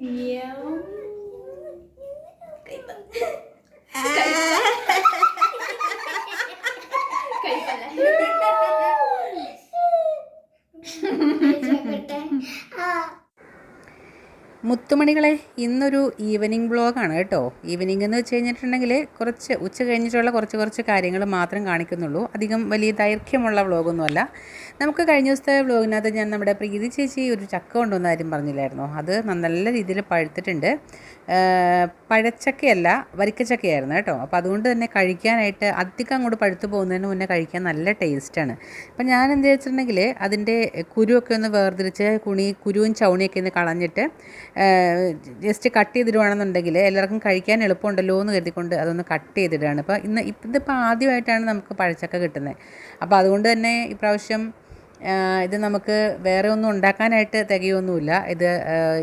喵 മുത്തുമണികളെ ഇന്നൊരു ഈവനിങ് ബ്ലോഗാണ് കേട്ടോ. ഈവനിങ് എന്ന് വെച്ച് കഴിഞ്ഞിട്ടുണ്ടെങ്കിൽ കുറച്ച് ഉച്ച കഴിഞ്ഞിട്ടുള്ള കുറച്ച് കുറച്ച് കാര്യങ്ങൾ മാത്രം കാണിക്കുന്നുള്ളൂ. അധികം വലിയ ദൈർഘ്യമുള്ള വ്ളോഗൊന്നുമല്ല നമുക്ക് കഴിഞ്ഞ ദിവസത്തെ വ്ളോഗിനകത്ത് ഞാൻ നമ്മുടെ പ്രീതി ചേച്ചി ഒരു ചക്ക കൊണ്ടുവന്ന കാര്യം പറഞ്ഞില്ലായിരുന്നു? അത് നല്ല രീതിയിൽ പഴുത്തിട്ടുണ്ട്. പഴച്ചക്കയല്ല വരിക്കച്ചക്കയായിരുന്നു കേട്ടോ. അപ്പോൾ അതുകൊണ്ട് തന്നെ കഴിക്കാനായിട്ട് അധികം അങ്ങോട്ട് പഴുത്തു പോകുന്നതിന് മുന്നേ കഴിക്കാൻ നല്ല ടേസ്റ്റാണ് അപ്പം ഞാൻ എന്താ വെച്ചിട്ടുണ്ടെങ്കിൽ അതിന്റെ കുരുവൊക്കെ ഒന്ന് വേർതിരിച്ച് കുണി കുരുവും ചവണിയൊക്കെ ഒന്ന് കളഞ്ഞിട്ട് ജസ്റ്റ് കട്ട് ചെയ്തിടുവാണെന്നുണ്ടെങ്കിൽ എല്ലാവർക്കും കഴിക്കാൻ എളുപ്പമുണ്ടല്ലോ എന്ന് കരുതിക്കൊണ്ട് അതൊന്ന് കട്ട് ചെയ്തിടുകയാണ്. അപ്പോൾ ഇന്ന് ഇതിപ്പോൾ ആദ്യമായിട്ടാണ് നമുക്ക് പഴച്ചക്ക കിട്ടുന്നത്. അപ്പോൾ അതുകൊണ്ട് തന്നെ ഇപ്രാവശ്യം ഇത് നമുക്ക് വേറെ ഒന്നും ഉണ്ടാക്കാനായിട്ട് തികയൊന്നുമില്ല. ഇത്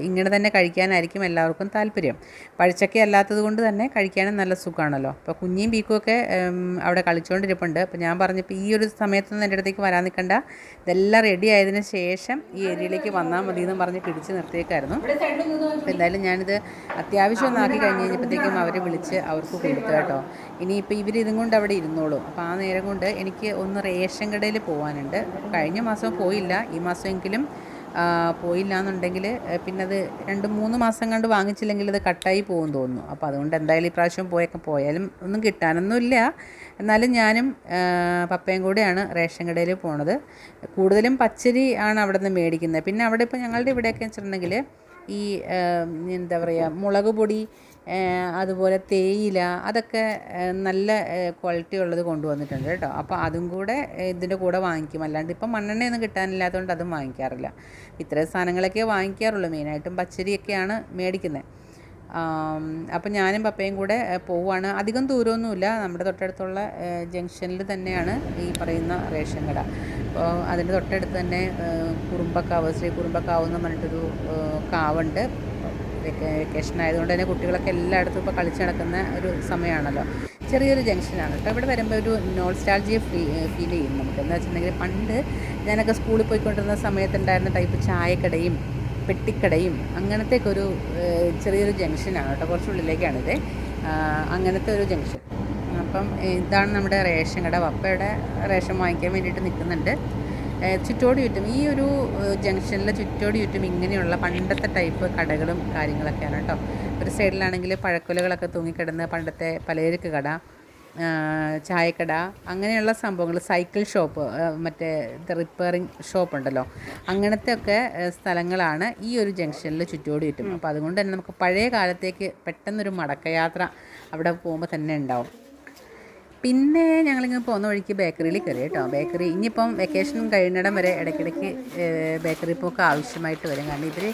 ഇങ്ങനെ തന്നെ കഴിക്കാനായിരിക്കും എല്ലാവർക്കും താല്പര്യം. പഴച്ചക്ക അല്ലാത്തത് കൊണ്ട് തന്നെ കഴിക്കാനും നല്ല സുഖമാണല്ലോ. അപ്പോൾ കുഞ്ഞിയും ബീക്കും ഒക്കെ അവിടെ കളിച്ചുകൊണ്ടിരിപ്പുണ്ട് അപ്പോൾ ഞാൻ പറഞ്ഞപ്പോൾ ഈ ഒരു സമയത്തൊന്നും എന്റെ അടുത്തേക്ക് വരാൻ നിൽക്കണ്ട. ഇതെല്ലാം റെഡി ആയതിനു ശേഷം ഈ ഏരിയയിലേക്ക് വന്നാൽ മതി എന്ന് പറഞ്ഞ് പിടിച്ച് നിർത്തിയേക്കായിരുന്നു. എന്തായാലും ഞാനിത് അത്യാവശ്യം ഒന്നാക്കി കഴിഞ്ഞ് കഴിഞ്ഞപ്പോഴത്തേക്കും അവരെ വിളിച്ച് അവർക്ക് കൊടുത്തു കേട്ടോ. ഇനിയിപ്പോൾ ഇവർ ഇതും കൊണ്ട് അവിടെ ഇരുന്നോളും. അപ്പോൾ ആ നേരം കൊണ്ട് എനിക്ക് ഒന്ന് റേഷൻ കടയിൽ പോകാനുണ്ട് കഴിഞ്ഞ മാസം പോയില്ല. ഈ മാസമെങ്കിലും പോയില്ല എന്നുണ്ടെങ്കിൽ പിന്നെ അത് രണ്ട് മൂന്ന് മാസം കണ്ട് വാങ്ങിച്ചില്ലെങ്കിൽ അത് കട്ടായി പോകും തോന്നുന്നു. അപ്പോൾ അതുകൊണ്ട് എന്തായാലും ഈ പ്രാവശ്യം പോയൊക്കെ പോയാലും ഒന്നും കിട്ടാനൊന്നുമില്ല. എന്നാലും ഞാനും പപ്പയും കൂടെയാണ് റേഷൻ കടയിൽ പോണത്. കൂടുതലും പച്ചരി ആണ് അവിടെ നിന്ന് മേടിക്കുന്നത്. പിന്നെ അവിടെ ഇപ്പോൾ ഞങ്ങളുടെ ഇവിടെയൊക്കെ വെച്ചിട്ടുണ്ടെങ്കിൽ ഈ എന്താ പറയുക മുളക് പൊടി അതുപോലെ തേയില അതൊക്കെ നല്ല ക്വാളിറ്റി ഉള്ളത് കൊണ്ടുവന്നിട്ടുണ്ട് കേട്ടോ. അപ്പോൾ അതും കൂടെ ഇതിന്റെ കൂടെ വാങ്ങിക്കും. അല്ലാണ്ട് ഇപ്പം മണ്ണെണ്ണയൊന്നും കിട്ടാനില്ലാത്തതുകൊണ്ട് അതും വാങ്ങിക്കാറില്ല. ഇത്രയും സാധനങ്ങളൊക്കെ വാങ്ങിക്കാറുള്ളൂ. മെയിനായിട്ടും പച്ചരിയൊക്കെയാണ് മേടിക്കുന്നത് അപ്പം ഞാനും പപ്പയും കൂടെ പോവുകയാണ് അധികം ദൂരമൊന്നുമില്ല. നമ്മുടെ തൊട്ടടുത്തുള്ള ജംഗ്ഷനിൽ തന്നെയാണ് ഈ പറയുന്ന റേഷൻ കട. അപ്പോൾ അതിന്റെ തൊട്ടടുത്ത് തന്നെ കുറുമ്പക്കാവ് ശ്രീ കുറുമ്പക്കാവ് എന്ന് പറഞ്ഞിട്ടൊരു കാവുണ്ട്. വെക്കേഷൻ ആയതുകൊണ്ട് തന്നെ കുട്ടികളൊക്കെ എല്ലായിടത്തും ഇപ്പോൾ കളിച്ച് നടക്കുന്ന ഒരു സമയമാണല്ലോ. ചെറിയൊരു ജംഗ്ഷനാണ് കേട്ടോ. ഇവിടെ വരുമ്പോൾ ഒരു നോൾസ്റ്റാൾജിയ ഫീൽ ചെയ്യും നമുക്ക്. എന്താ വെച്ചിട്ടുണ്ടെങ്കിൽ പണ്ട് ഞാനൊക്കെ സ്കൂളിൽ പോയിക്കൊണ്ടിരുന്ന സമയത്തുണ്ടായിരുന്ന ടൈപ്പ് ചായക്കടയും പെട്ടിക്കടയും അങ്ങനത്തെയൊക്കെ ഒരു ചെറിയൊരു ജംഗ്ഷനാണ് കേട്ടോ. കുറച്ചുള്ളിലേക്കാണിത് അങ്ങനത്തെ ഒരു ജംഗ്ഷൻ. അപ്പം ഇതാണ് നമ്മുടെ റേഷൻ കട. വപ്പയുടെ റേഷൻ വാങ്ങിക്കാൻ വേണ്ടിയിട്ട് നിൽക്കുന്നുണ്ട്. ചുറ്റോട് ചുറ്റും ഈ ഒരു ജംഗ്ഷനിലെ ചുറ്റോട് ചുറ്റും ഇങ്ങനെയുള്ള പണ്ടത്തെ ടൈപ്പ് കടകളും കാര്യങ്ങളൊക്കെയാണ് കേട്ടോ. ഒരു സൈഡിലാണെങ്കിൽ പഴക്കൊലകളൊക്കെ തൂങ്ങിക്കിടന്ന് പണ്ടത്തെ പലചരക്ക് കട ചായക്കട അങ്ങനെയുള്ള സംഭവങ്ങൾ സൈക്കിൾ ഷോപ്പ് മറ്റേ റിപ്പയറിങ് ഷോപ്പ് ഉണ്ടല്ലോ അങ്ങനത്തെ ഒക്കെ സ്ഥലങ്ങളാണ് ഈ ഒരു ജംഗ്ഷനിൽ ചുറ്റോട് ചുറ്റും അപ്പോൾ അതുകൊണ്ട് തന്നെ നമുക്ക് പഴയ കാലത്തേക്ക് പെട്ടെന്നൊരു മടക്കയാത്ര അവിടെ പോകുമ്പോൾ തന്നെ ഉണ്ടാവും. പിന്നെ ഞങ്ങളിങ്ങനെ പോകുന്ന വഴിക്ക് ബേക്കറിയിൽ കയറി കേട്ടോ ബേക്കറി ഇനിയിപ്പം വെക്കേഷൻ കഴിയുന്നിടം വരെ ഇടയ്ക്കിടയ്ക്ക് ബേക്കറി പോക്ക് ആവശ്യമായിട്ട് വരും. കാരണം ഇവർ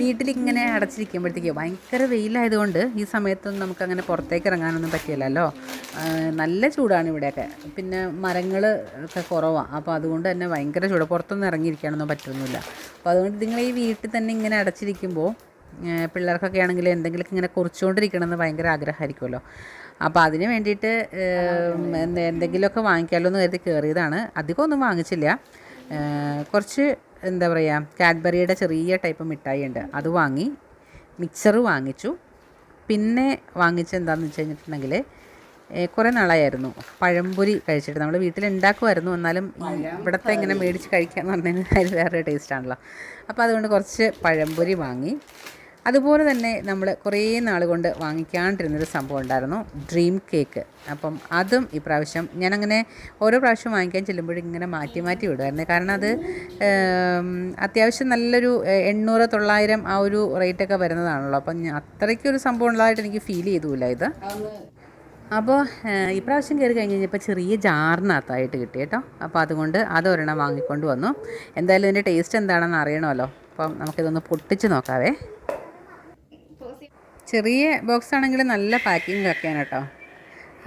വീട്ടിലിങ്ങനെ അടച്ചിരിക്കുമ്പോഴത്തേക്ക് ഭയങ്കര വെയിലായതുകൊണ്ട് ഈ സമയത്തൊന്നും നമുക്കങ്ങനെ പുറത്തേക്ക് ഇറങ്ങാനൊന്നും പറ്റില്ലല്ലോ. നല്ല ചൂടാണ് ഇവിടെയൊക്കെ. പിന്നെ മരങ്ങൾ ഒക്കെ കുറവാണ് അപ്പോൾ അതുകൊണ്ട് തന്നെ ഭയങ്കര ചൂട്. പുറത്തൊന്നും ഇറങ്ങിയിരിക്കാനൊന്നും പറ്റുന്നില്ല അപ്പോൾ അതുകൊണ്ട് നിങ്ങൾ ഈ വീട്ടിൽ തന്നെ ഇങ്ങനെ അടച്ചിരിക്കുമ്പോൾ പിള്ളേർക്കൊക്കെ ആണെങ്കിൽ എന്തെങ്കിലുമൊക്കെ ഇങ്ങനെ കുറിച്ചുകൊണ്ടിരിക്കണമെന്ന് ഭയങ്കര ആഗ്രഹമായിരിക്കുമല്ലോ. അപ്പോൾ അതിന് വേണ്ടിയിട്ട് എന്തെങ്കിലുമൊക്കെ വാങ്ങിക്കാമല്ലോ എന്ന് കരുതി കയറിയതാണ് അധികമൊന്നും വാങ്ങിച്ചില്ല. കുറച്ച് എന്താ പറയുക കാഡ്ബറിയുടെ ചെറിയ ടൈപ്പ് മിഠായി ഉണ്ട്. അത് വാങ്ങി മിക്സർ വാങ്ങിച്ചു. പിന്നെ വാങ്ങിച്ച എന്താണെന്ന് വെച്ച് കഴിഞ്ഞിട്ടുണ്ടെങ്കിൽ കുറേ നാളായിരുന്നു. പഴംപൊരി കഴിച്ചിട്ട്. നമ്മൾ വീട്ടിൽ ഉണ്ടാക്കുമായിരുന്നു. എന്നാലും ഇവിടുത്തെ ഇങ്ങനെ മേടിച്ച് കഴിക്കുക എന്ന് അതിൽ വേറെ ടേസ്റ്റാണല്ലോ അപ്പോൾ അതുകൊണ്ട് കുറച്ച് പഴംപൊരി വാങ്ങി. അതുപോലെ തന്നെ നമ്മൾ കുറേ നാൾ കൊണ്ട് വാങ്ങിക്കാണ്ടിരുന്നൊരു സംഭവം ഉണ്ടായിരുന്നു. ഡ്രീം കേക്ക് അപ്പം അതും ഇപ്രാവശ്യം ഞാനങ്ങനെ ഓരോ പ്രാവശ്യം വാങ്ങിക്കാൻ ചെല്ലുമ്പോഴും ഇങ്ങനെ മാറ്റി മാറ്റി വിടുമായിരുന്നു കാരണം അത് അത്യാവശ്യം നല്ലൊരു എണ്ണൂറ് തൊള്ളായിരം ആ ഒരു റേറ്റൊക്കെ വരുന്നതാണല്ലോ. അപ്പം അത്രയ്ക്കൊരു സംഭവം ഉള്ളതായിട്ട് എനിക്ക് ഫീൽ ചെയ്തുമില്ല ഇത്. അപ്പോൾ ഇപ്രാവശ്യം കയറി കഴിഞ്ഞ് കഴിഞ്ഞപ്പോൾ ചെറിയ ജാറിനകത്തായിട്ട് കിട്ടി കേട്ടോ. അപ്പോൾ അതുകൊണ്ട് അതൊരെണ്ണം വാങ്ങിക്കൊണ്ട് വന്നു. എന്തായാലും ഇതിന്റെ ടേസ്റ്റ് എന്താണെന്ന് അറിയണമല്ലോ. അപ്പം നമുക്കിതൊന്ന് പൊട്ടിച്ച് നോക്കാവേ. ചെറിയ ബോക്സ് ആണെങ്കിൽ നല്ല പാക്കിംഗ് ഒക്കെയാണ് കേട്ടോ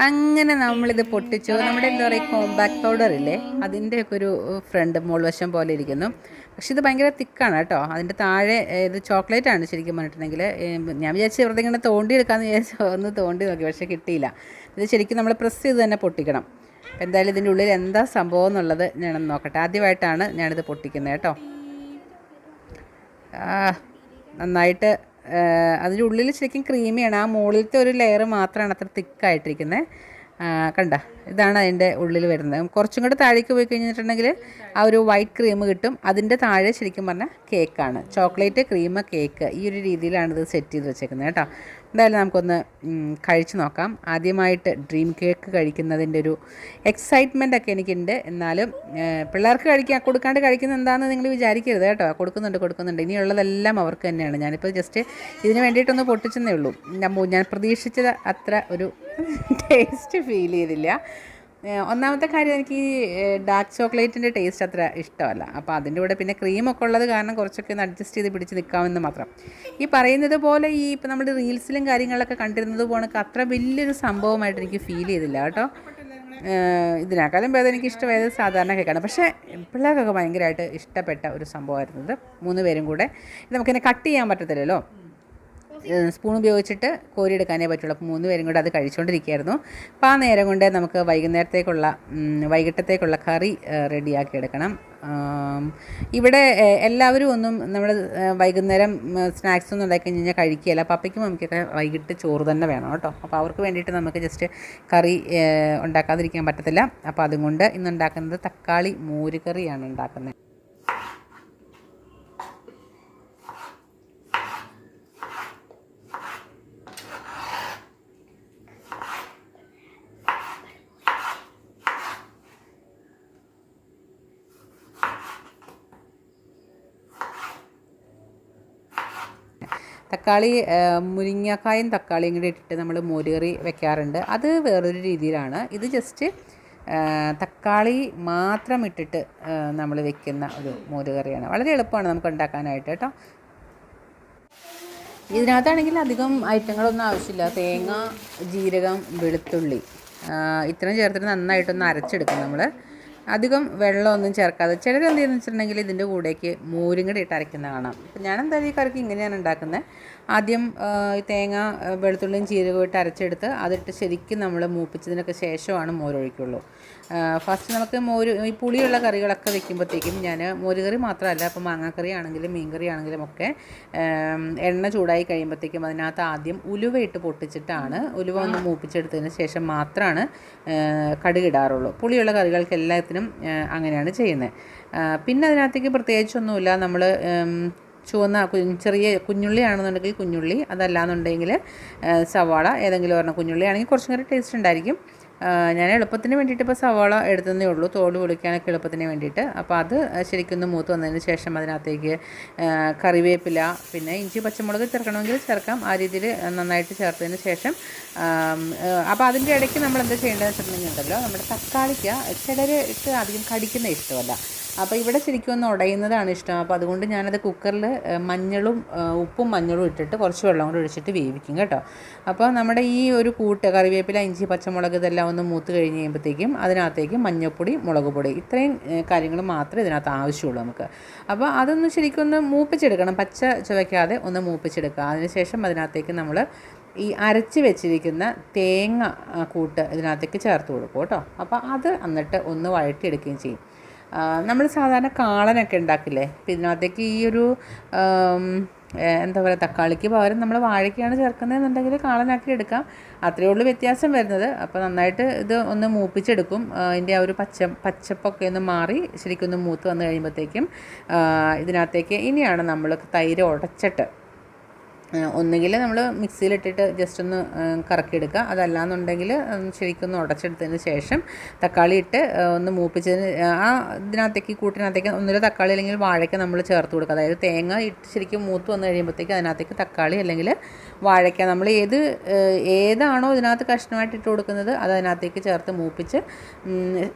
അങ്ങനെ നമ്മളിത് പൊട്ടിച്ചു. നമ്മുടെ എന്താ പറയുക കോമ്പാക്ട് പൗഡർ ഇല്ലേ അതിന്റെയൊക്കെ ഒരു ഫ്രണ്ട് മോൾവശം പോലെ ഇരിക്കുന്നു. പക്ഷേ ഇത് ഭയങ്കര തിക്കാണ് കേട്ടോ അതിന്റെ താഴെ ഇത് ചോക്ലേറ്റ് ആണ് ശരിക്കും പറഞ്ഞിട്ടുണ്ടെങ്കിൽ ഞാൻ വിചാരിച്ചു വെറുതെ ഇങ്ങനെ തോണ്ടി എടുക്കാമെന്ന് വിചാരിച്ചു ഒന്ന് തോണ്ടി നോക്കി പക്ഷേ കിട്ടിയില്ല. ഇത് ശരിക്കും നമ്മൾ പ്രസ് ചെയ്ത് തന്നെ പൊട്ടിക്കണം. എന്തായാലും ഇതിന്റെ ഉള്ളിൽ എന്താ സംഭവം എന്നുള്ളത് ഞാനൊന്ന് നോക്കട്ടെ. ആദ്യമായിട്ടാണ് ഞാനിത് പൊട്ടിക്കുന്നത് കേട്ടോ നന്നായിട്ട് അതിന്റെ ഉള്ളിൽ ശരിക്കും ക്രീമിയാണ്. ആ മുകളിലത്തെ ഒരു ലെയർ മാത്രമാണ് അത്ര തിക്കായിട്ടിരിക്കുന്നത് കണ്ട? ഇതാണ് അതിന്റെ ഉള്ളിൽ വരുന്നത്. കുറച്ചും കൂടെ താഴേക്ക് പോയി കഴിഞ്ഞിട്ടുണ്ടെങ്കിൽ ആ ഒരു വൈറ്റ് ക്രീം കിട്ടും. അതിന്റെ താഴെ ശരിക്കും പറഞ്ഞാൽ കേക്കാണ് ചോക്ലേറ്റ് ക്രീം കേക്ക് ഈ ഒരു രീതിയിലാണ് ഇത് സെറ്റ് ചെയ്ത് വെച്ചേക്കുന്നത് കേട്ടോ. എന്തായാലും നമുക്കൊന്ന് കഴിച്ചു നോക്കാം. ആദ്യമായിട്ട് ഡ്രീം കേക്ക് കഴിക്കുന്നതിന്റെ ഒരു എക്സൈറ്റ്മെന്റ് ഒക്കെ എനിക്കുണ്ട്. എന്നാലും പിള്ളേർക്ക് കഴിക്കാൻ കൊടുക്കാണ്ട് കഴിക്കുന്ന എന്താണെന്ന് നിങ്ങൾ വിചാരിക്കരുത് കേട്ടോ. കൊടുക്കുന്നുണ്ട് കൊടുക്കുന്നുണ്ട്. ഇനിയുള്ളതെല്ലാം അവർക്ക് തന്നെയാണ്. ഞാനിപ്പോൾ ജസ്റ്റ് ഇതിന് വേണ്ടിയിട്ടൊന്ന് പൊട്ടിച്ചെന്നേ ഉള്ളൂ. ഞാൻ പ്രതീക്ഷിച്ചത് അത്ര ഒരു ടേസ്റ്റ് ഫീൽ ചെയ്തില്ല. ഒന്നാമത്തെ കാര്യം എനിക്ക് ഈ ഡാർക്ക് ചോക്ലേറ്റിന്റെ ടേസ്റ്റ് അത്ര ഇഷ്ടമല്ല. അപ്പോൾ അതിന്റെ കൂടെ പിന്നെ ക്രീമൊക്കെ ഉള്ളത് കാരണം കുറച്ചൊക്കെ ഒന്ന് അഡ്ജസ്റ്റ് ചെയ്ത് പിടിച്ച് നിൽക്കാമെന്ന് മാത്രം. ഈ പറയുന്നത് പോലെ ഈ ഇപ്പോൾ നമ്മൾ റീൽസിലും കാര്യങ്ങളൊക്കെ കണ്ടിരുന്നത് പോണൊക്കെ അത്ര വലിയൊരു സംഭവമായിട്ട് എനിക്ക് ഫീൽ ചെയ്തില്ല കേട്ടോ. ഇതിനേക്കാളും ഭേദം എനിക്ക് ഇഷ്ടമായത് സാധാരണ കേക്കാണ് പക്ഷേ പിള്ളേർക്കൊക്കെ ഭയങ്കരമായിട്ട് ഇഷ്ടപ്പെട്ട ഒരു സംഭവമായിരുന്നത് മൂന്ന് പേരും കൂടെ. നമുക്കിനെ കട്ട് ചെയ്യാൻ പറ്റത്തില്ലല്ലോ. സ്പൂൺ ഉപയോഗിച്ചിട്ട് കോരിയെടുക്കാനേ പറ്റുള്ളൂ. അപ്പോൾ മൂന്ന് പേരും കൂടെ അത് കഴിച്ചുകൊണ്ടിരിക്കുകയായിരുന്നു അപ്പോൾ ആ നേരം കൊണ്ട് നമുക്ക് വൈകുന്നേരത്തേക്കുള്ള വൈകിട്ടത്തേക്കുള്ള കറി റെഡിയാക്കി എടുക്കണം ഇവിടെ എല്ലാവരും ഒന്നും നമ്മുടെ വൈകുന്നേരം സ്നാക്സ് ഒന്നും ഉണ്ടാക്കി കഴിഞ്ഞാൽ കഴിക്കുകയില്ല. പപ്പയ്ക്കും മമ്മിക്കൊക്കെ വൈകിട്ട് ചോറ് തന്നെ വേണം കേട്ടോ. അപ്പോൾ അവർക്ക് വേണ്ടിയിട്ട് നമുക്ക് ജസ്റ്റ് കറി ഉണ്ടാക്കാതിരിക്കാൻ പറ്റത്തില്ല. അപ്പോൾ അതുകൊണ്ട് ഇന്ന് ഉണ്ടാക്കുന്നത് തക്കാളി മോരുകറിയാണ് ഉണ്ടാക്കുന്നത്. തക്കാളി മുരിങ്ങക്കായും തക്കാളിയും കൂടി ഇട്ടിട്ട് നമ്മൾ മോരുകറി വെക്കാറുണ്ട്. അത് വേറൊരു രീതിയിലാണ്. ഇത് ജസ്റ്റ് തക്കാളി മാത്രം ഇട്ടിട്ട് നമ്മൾ വെക്കുന്ന ഒരു മോരുകറിയാണ്. വളരെ എളുപ്പമാണ് നമുക്ക് ഉണ്ടാക്കാനായിട്ട് കേട്ടോ. ഇതിനകത്താണെങ്കിൽ അധികം ഐറ്റങ്ങളൊന്നും ആവശ്യമില്ല. തേങ്ങ ജീരകം വെളുത്തുള്ളി. ഇത്രയും ചേർത്തിട്ട് നന്നായിട്ടൊന്ന് അരച്ചെടുക്കും നമ്മൾ അധികം വെള്ളമൊന്നും ചേർക്കാതെ ചിലർ എന്ത് ചെയ്യുന്നത് വെച്ചിട്ടുണ്ടെങ്കിൽ ഇതിന്റെ കൂടേക്ക് മോരും കൂടി ഇട്ട് അരയ്ക്കുന്ന കാണാം. അപ്പം ഞാൻ എന്തായാലും ഈ കറിക്ക് ഇങ്ങനെയാണ് ഉണ്ടാക്കുന്നത് ആദ്യം ഈ തേങ്ങ വെളുത്തുള്ളിയും ജീരകവും ഇട്ട് അരച്ചെടുത്ത് അതിട്ട് ശരിക്കും നമ്മൾ മൂപ്പിച്ചതിനൊക്കെ ശേഷമാണ് മോരൊഴിക്കുള്ളൂ. ഫസ്റ്റ് നമുക്ക് മോര് ഈ പുളിയുള്ള കറികളൊക്കെ വെക്കുമ്പോഴത്തേക്കും ഞാൻ മോരുകറി മാത്രമല്ല അപ്പോൾ മാങ്ങാക്കറി ആണെങ്കിലും മീൻകറി ആണെങ്കിലും ഒക്കെ എണ്ണ ചൂടായി കഴിയുമ്പോഴത്തേക്കും അതിനകത്ത് ആദ്യം ഉലുവ ഇട്ട് പൊട്ടിച്ചിട്ടാണ് ഉലുവ ഒന്ന് മൂപ്പിച്ചെടുത്തതിന് ശേഷം മാത്രമാണ് കടുകിടാറുള്ളൂ. പുളിയുള്ള കറികൾക്ക് എല്ലാത്തിനും അങ്ങനെയാണ് ചെയ്യുന്നത് പിന്നെ അതിനകത്തേക്ക് പ്രത്യേകിച്ചൊന്നുമില്ല. നമ്മൾ ചുവന്ന ചെറിയ കുഞ്ഞുള്ളി ആണെന്നുണ്ടെങ്കിൽ കുഞ്ഞുള്ളി അതല്ലാന്നുണ്ടെങ്കിൽ സവാള ഏതെങ്കിലും ഒരെണ്ണം കുഞ്ഞുള്ളി ആണെങ്കിൽ കുറച്ചും കൂടി ടേസ്റ്റ് ഉണ്ടായിരിക്കും. ഞാൻ എളുപ്പത്തിന് വേണ്ടിയിട്ട് ഇപ്പോൾ സവാള എടുത്തതേ ഉള്ളൂ. തോട് പൊളിക്കാനൊക്കെ എളുപ്പത്തിന് വേണ്ടിയിട്ട്. അപ്പോൾ അത് ശരിക്കും ഒന്ന് മൂത്ത് വന്നതിന് ശേഷം അതിനകത്തേക്ക് കറിവേപ്പില പിന്നെ ഇഞ്ചി പച്ചമുളക് ചേർക്കണമെങ്കിൽ ചേർക്കാം. ആ രീതിയിൽ നന്നായിട്ട് ചേർത്തതിന് ശേഷം അപ്പോൾ അതിന്റെ ഇടയ്ക്ക് നമ്മൾ എന്താ ചെയ്യേണ്ടതെന്ന് വെച്ചിട്ടുണ്ടെങ്കിൽ ഉണ്ടല്ലോ നമ്മുടെ തക്കാളിക്ക് ചിലർക്ക് അധികം കടിക്കുന്ന ഇഷ്ടമല്ല. അപ്പോൾ ഇവിടെ ശരിക്കും ഒന്ന് ഉടയുന്നതാണ് ഇഷ്ടം. അപ്പോൾ അതുകൊണ്ട് ഞാനത് കുക്കറിൽ മഞ്ഞളും ഉപ്പും മഞ്ഞളും ഇട്ടിട്ട് കുറച്ച് വെള്ളം കൂടി ഒഴിച്ചിട്ട് വേവിക്കും കേട്ടോ. അപ്പോൾ നമ്മുടെ ഈ ഒരു കൂട്ട് കറിവേപ്പില ഇഞ്ചി പച്ചമുളക് ഇതെല്ലാം ഒന്ന് മൂത്ത് കഴിഞ്ഞ് കഴിയുമ്പോഴത്തേക്കും അതിനകത്തേക്ക് മഞ്ഞൾപ്പൊടി മുളക് പൊടി ഇത്രയും കാര്യങ്ങൾ മാത്രമേ ഇതിനകത്ത് ആവശ്യമുള്ളൂ നമുക്ക്. അപ്പോൾ അതൊന്ന് ശരിക്കും ഒന്ന് മൂപ്പിച്ചെടുക്കണം. പച്ച ചുവയ്ക്കാതെ ഒന്ന് മൂപ്പിച്ചെടുക്കുക. അതിനുശേഷം അതിനകത്തേക്ക് നമ്മൾ ഈ അരച്ച് വെച്ചിരിക്കുന്ന തേങ്ങ കൂട്ട് ഇതിനകത്തേക്ക് ചേർത്ത് കൊടുക്കും കേട്ടോ. അപ്പോൾ അത് എന്നിട്ട് ഒന്ന് വഴറ്റിയെടുക്കുകയും ചെയ്യും. നമ്മൾ സാധാരണ കാളനൊക്കെ ഉണ്ടാക്കില്ലേ? അപ്പം ഇതിനകത്തേക്ക് ഈ ഒരു എന്താ പറയുക തക്കാളിക്ക് പകരം നമ്മൾ വാഴയ്ക്കാണ് ചേർക്കുന്നതെന്നുണ്ടെങ്കിൽ കാളനാക്കി എടുക്കാം. അത്രയേ ഉള്ളൂ വ്യത്യാസം വരുന്നത്. അപ്പോൾ നന്നായിട്ട് ഇത് ഒന്ന് മൂപ്പിച്ചെടുക്കും. അതിന്റെ ആ ഒരു പച്ച പച്ചപ്പൊക്കെ ഒന്ന് മാറി ശരിക്കും ഒന്ന് മൂത്ത് വന്നു കഴിയുമ്പോഴത്തേക്കും ഇതിനകത്തേക്ക് ഇനിയാണ് നമ്മൾ തൈര് ഉടച്ചിട്ട് ഒന്നുകിൽ നമ്മൾ മിക്സിയിലിട്ടിട്ട് ജസ്റ്റ് ഒന്ന് കറക്കിയെടുക്കുക. അതല്ലാന്നുണ്ടെങ്കിൽ ശരിക്കും ഒന്ന് ഉടച്ചെടുത്തതിന് ശേഷം തക്കാളി ഇട്ട് ഒന്ന് മൂപ്പിച്ചതിന് ആ ഇതിനകത്തേക്ക് കൂട്ടിനകത്തേക്ക് ഒന്നുമില്ല തക്കാളി അല്ലെങ്കിൽ വാഴയ്ക്ക നമ്മൾ ചേർത്ത് കൊടുക്കുക. അതായത് തേങ്ങ ഇട്ട് ശരിക്കും മൂത്ത് വന്നു കഴിയുമ്പോഴത്തേക്ക് അതിനകത്തേക്ക് തക്കാളി അല്ലെങ്കിൽ വാഴയ്ക്ക നമ്മൾ ഏത് ഏതാണോ ഇതിനകത്ത് കഷ്ണമായിട്ട് ഇട്ട് കൊടുക്കുന്നത് അത് അതിനകത്തേക്ക് ചേർത്ത് മൂപ്പിച്ച്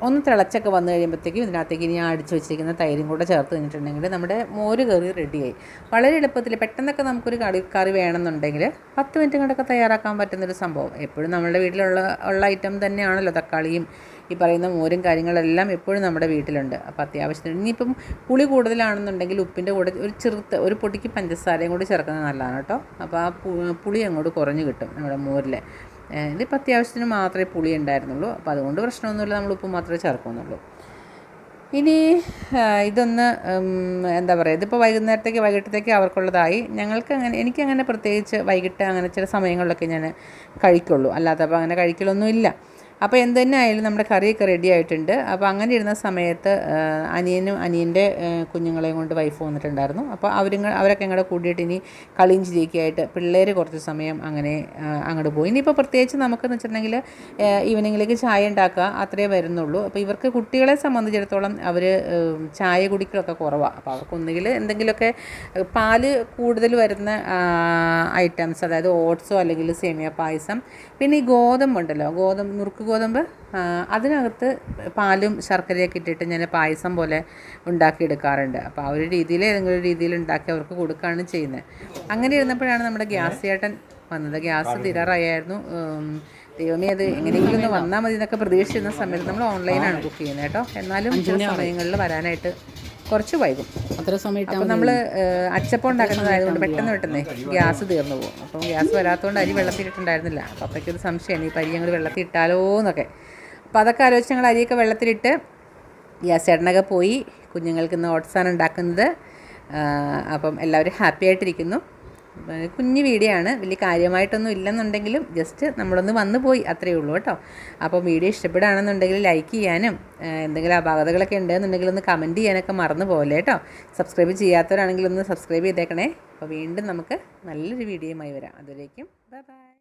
ഒന്ന് തിളച്ചൊക്കെ വന്നു കഴിയുമ്പോഴത്തേക്കും ഇതിനകത്തേക്ക് ഇനി അടിച്ച് വെച്ചിരിക്കുന്ന തൈരും കൂടെ ചേർത്ത് കഴിഞ്ഞിട്ടുണ്ടെങ്കിൽ നമ്മുടെ മോര് കറി റെഡിയായി വളരെ എളുപ്പത്തിൽ പെട്ടെന്നൊക്കെ നമുക്കൊരു കറി കറി വേണമെന്നുണ്ടെങ്കിൽ പത്ത് മിനിറ്റ് കൊണ്ടൊക്കെ തയ്യാറാക്കാൻ പറ്റുന്നൊരു സംഭവം. എപ്പോഴും നമ്മുടെ വീട്ടിലുള്ള ഉള്ള ഐറ്റം തന്നെയാണല്ലോ തക്കാളിയും ഈ പറയുന്ന മോരും കാര്യങ്ങളെല്ലാം എപ്പോഴും നമ്മുടെ വീട്ടിലുണ്ട്. അപ്പോൾ അത്യാവശ്യത്തിന് ഇനിയിപ്പം പുളി കൂടുതലാണെന്നുണ്ടെങ്കിൽ ഉപ്പിന്റെ കൂടെ ഒരു ചെറുത്ത് ഒരു പൊടിക്ക് പഞ്ചസാരയും കൂടി ചേർക്കുന്നത് നല്ലതാണ് കേട്ടോ. അപ്പോൾ ആ പുളി അങ്ങോട്ട് കുറഞ്ഞു കിട്ടും നമ്മുടെ മോരിൽ ഇതിപ്പോൾ അത്യാവശ്യത്തിന് മാത്രമേ പുളി ഉണ്ടായിരുന്നുള്ളൂ. അപ്പോൾ അതുകൊണ്ട് പ്രശ്നമൊന്നുമില്ല നമ്മൾ ഉപ്പ് മാത്രമേ ചേർക്കുന്നുള്ളൂ. ഇനി ഇതൊന്ന് എന്താ പറയുക ഇതിപ്പോൾ വൈകുന്നേരത്തേക്ക് വൈകിട്ടത്തേക്ക് അവർക്കുള്ളതായി. ഞങ്ങൾക്ക് അങ്ങനെ എനിക്കങ്ങനെ പ്രത്യേകിച്ച് വൈകിട്ട് അങ്ങനെ ചില സമയങ്ങളിലൊക്കെ ഞാൻ കഴിക്കുള്ളൂ. അല്ലാത്തപ്പോൾ അങ്ങനെ കഴിക്കലൊന്നുമില്ല. അപ്പോൾ എന്ത് തന്നെ ആയാലും നമ്മുടെ കറിയൊക്കെ റെഡി ആയിട്ടുണ്ട്. അപ്പോൾ അങ്ങനെ ഇരുന്ന സമയത്ത് അനിയനും അനിയന്റെ കുഞ്ഞുങ്ങളെയും കൊണ്ട് വൈഫ് വന്നിട്ടുണ്ടായിരുന്നു. അപ്പോൾ അവരും അവരൊക്കെ ഇങ്ങോട്ട് കൂടിയിട്ട് ഇനി കളിയും ചിരിക്കുകയായിട്ട് പിള്ളേർ കുറച്ച് സമയം അങ്ങനെ അങ്ങോട്ട് പോയി. ഇനിയിപ്പോൾ പ്രത്യേകിച്ച് നമുക്കെന്ന് വെച്ചിട്ടുണ്ടെങ്കിൽ ഈവനിങ്ങിലേക്ക് ചായ ഉണ്ടാക്കുക അത്രേ വരുന്നുള്ളൂ. അപ്പോൾ ഇവർക്ക് കുട്ടികളെ സംബന്ധിച്ചിടത്തോളം അവർ ചായ കുടിക്കലൊക്കെ കുറവാണ് അപ്പോൾ അവർക്ക് ഒന്നുകിൽ എന്തെങ്കിലുമൊക്കെ പാൽ കൂടുതൽ വരുന്ന ഐറ്റംസ് അതായത് ഓട്സോ അല്ലെങ്കിൽ സേമിയ പായസം പിന്നെ ഈ ഗോതമ്പുണ്ടല്ലോ ഗോതമ്പ് നുറുക്ക് ഗോതമ്പ് അതിനകത്ത് പാലും ശർക്കരയൊക്കെ ഇട്ടിട്ട് ഞാൻ പായസം പോലെ ഉണ്ടാക്കിയെടുക്കാറുണ്ട്. അപ്പോൾ ആ ഒരു രീതിയിൽ ഏതെങ്കിലും ഒരു രീതിയിൽ ഉണ്ടാക്കി അവർക്ക് കൊടുക്കുകയാണ് ചെയ്യുന്നത്. അങ്ങനെ ഇരുന്നപ്പോഴാണ് നമ്മുടെ ഗ്യാസ് ചേട്ടൻ വന്നത്. ഗ്യാസ് തീരാറായായിരുന്നു ഉം, ദൈവമേ അത് എങ്ങനെയെങ്കിലും ഒന്ന് വന്നാൽ മതി എന്നൊക്കെ പ്രതീക്ഷിച്ചിരുന്ന സമയത്ത് നമ്മൾ ഓൺലൈനാണ് ബുക്ക് ചെയ്യുന്നത് കേട്ടോ. എന്നാലും ചില സമയങ്ങളിൽ വരാനായിട്ട് കുറച്ച് വൈകും. അത്ര സമയം അപ്പോൾ നമ്മൾ അച്ചപ്പം ഉണ്ടാക്കുന്നതായതുകൊണ്ട് പെട്ടെന്ന് പെട്ടെന്ന് ഗ്യാസ് തീർന്നു പോകും. അപ്പം ഗ്യാസ് വരാത്തതുകൊണ്ട് അരി വെള്ളത്തിലിട്ടുണ്ടായിരുന്നില്ല. അപ്പോൾ അപ്പോഴേക്കൊരു സംശയമാണ് ഈ പരി ഞങ്ങൾ വെള്ളത്തിൽ ഇട്ടാലോ എന്നൊക്കെ അപ്പോൾ അതൊക്കെ ആലോചിച്ച് ഞങ്ങൾ അരിയൊക്കെ വെള്ളത്തിലിട്ട് ഗ്യാസ് ചേട്ടനൊക്കെ പോയി. കുഞ്ഞുങ്ങൾക്ക് ഇന്ന് ഓട്സാണ് ഉണ്ടാക്കുന്നത്. അപ്പം എല്ലാവരും ഹാപ്പി ആയിട്ടിരിക്കുന്നു. കുഞ്ഞു വീഡിയോ ആണ് വലിയ കാര്യമായിട്ടൊന്നും ഇല്ലെന്നുണ്ടെങ്കിലും ജസ്റ്റ് നമ്മളൊന്ന് വന്നു പോയി അത്രയേ ഉള്ളൂ കേട്ടോ. അപ്പോൾ വീഡിയോ ഇഷ്ടപ്പെടുകയാണെന്നുണ്ടെങ്കിൽ ലൈക്ക് ചെയ്യാനും എന്തെങ്കിലും അപാകതകളൊക്കെ ഉണ്ടെന്നുണ്ടെങ്കിൽ ഒന്ന് കമന്റ് ചെയ്യാനൊക്കെ മറന്നു പോലെ കേട്ടോ. സബ്സ്ക്രൈബ് ചെയ്യാത്തവരാണെങ്കിൽ ഒന്ന് സബ്സ്ക്രൈബ് ചെയ്തേക്കണേ. അപ്പോൾ വീണ്ടും നമുക്ക് നല്ലൊരു വീഡിയോയുമായി വരാം. അതുവരേക്കും ബൈ ബൈ